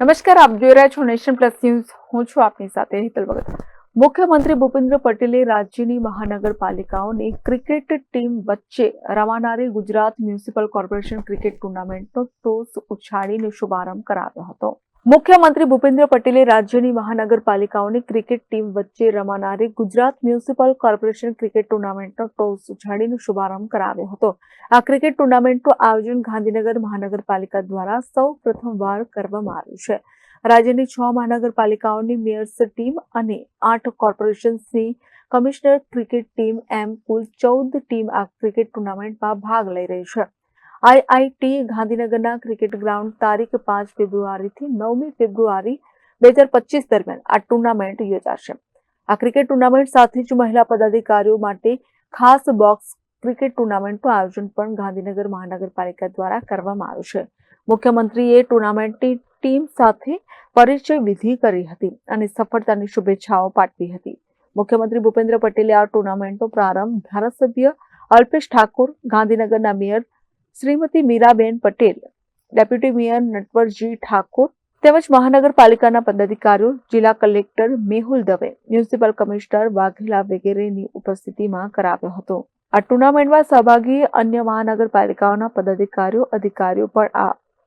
નમસ્કાર, આપ જોઈ રહ્યા છો નેશન પ્લસ ન્યૂઝ. હું છું આપની સાથે હિતલ ભગત. મુખ્યમંત્રી ભૂપેન્દ્ર પટેલે રાજ્યની મહાનગરપાલિકાઓની ક્રિકેટ ટીમ વચ્ચે રમાનારી ગુજરાત મ્યુનિસિપલ કોર્પોરેશન ક્રિકેટ ટુર્નામેન્ટનો ટોસ ઉછાળીને શુભારંભ કરાવ્યો હતો. મુખ્યમંત્રી ભૂપેન્દ્ર પટેલે રાજ્યની મહાનગરપાલિકાઓની ક્રિકેટ ટીમ વચ્ચે રમાનારી ગુજરાત મ્યુનિસિપલ કોર્પોરેશન ક્રિકેટ ટુર્નામેન્ટનો ટોસ ઉછાડીનો શુભારંભ કરાવ્યો હતો. આ ક્રિકેટ ટુર્નામેન્ટનું આયોજન ગાંધીનગર મહાનગરપાલિકા દ્વારા સૌ પ્રથમવાર કરવામાં આવ્યું છે. રાજ્યની છ મહાનગરપાલિકાઓની મેયર્સ ટીમ અને આઠ કોર્પોરેશન્સની કમિશનર ક્રિકેટ ટીમ એમ કુલ ચૌદ ટીમ આ ક્રિકેટ ટુર્નામેન્ટમાં ભાગ લઈ રહી છે. આઈઆઈટી ગાંધીનગરના ક્રિકેટ ગ્રાઉન્ડ તારીખ પાંચ ફેબ્રુઆરીથી નવમી ફેબ્રુઆરી બે હજાર પચીસ દરમિયાન આ ટુર્નામેન્ટ યોજાશે. આ ક્રિકેટ ટુર્નામેન્ટ સાથે જ મહિલા પદાધિકારીઓ માટે ખાસ બોક્સ ક્રિકેટ ટુર્નામેન્ટનું આયોજન પણ ગાંધીનગર મહાનગરપાલિકા દ્વારા કરવામાં આવ્યું છે. મુખ્યમંત્રીએ ટુર્નામેન્ટની ટીમ સાથે પરિચય વિધિ કરી હતી અને સફળતાની શુભેચ્છાઓ પાઠવી હતી. મુખ્યમંત્રી ભૂપેન્દ્ર પટેલે આ ટુર્નામેન્ટનો પ્રારંભ ધારાસભ્ય અલ્પેશ ઠાકોર, ગાંધીનગરના mayor Shrimati Meeraben Patel, deputy mayor Natwarji Thakor તેમજ મહાનગરપાલિકાના પદાધિકારીઓ, જિલ્લા collector Mehul Dave, municipal commissioner Vaghela વગેરેની ઉપસ્થિતિમાં કરાવ્યો હતો. આ ટુર્નામેન્ટમાં સહભાગી અન્ય મહાનગરપાલિકાઓના પદાધિકારીઓ, અધિકારીઓ પણ આ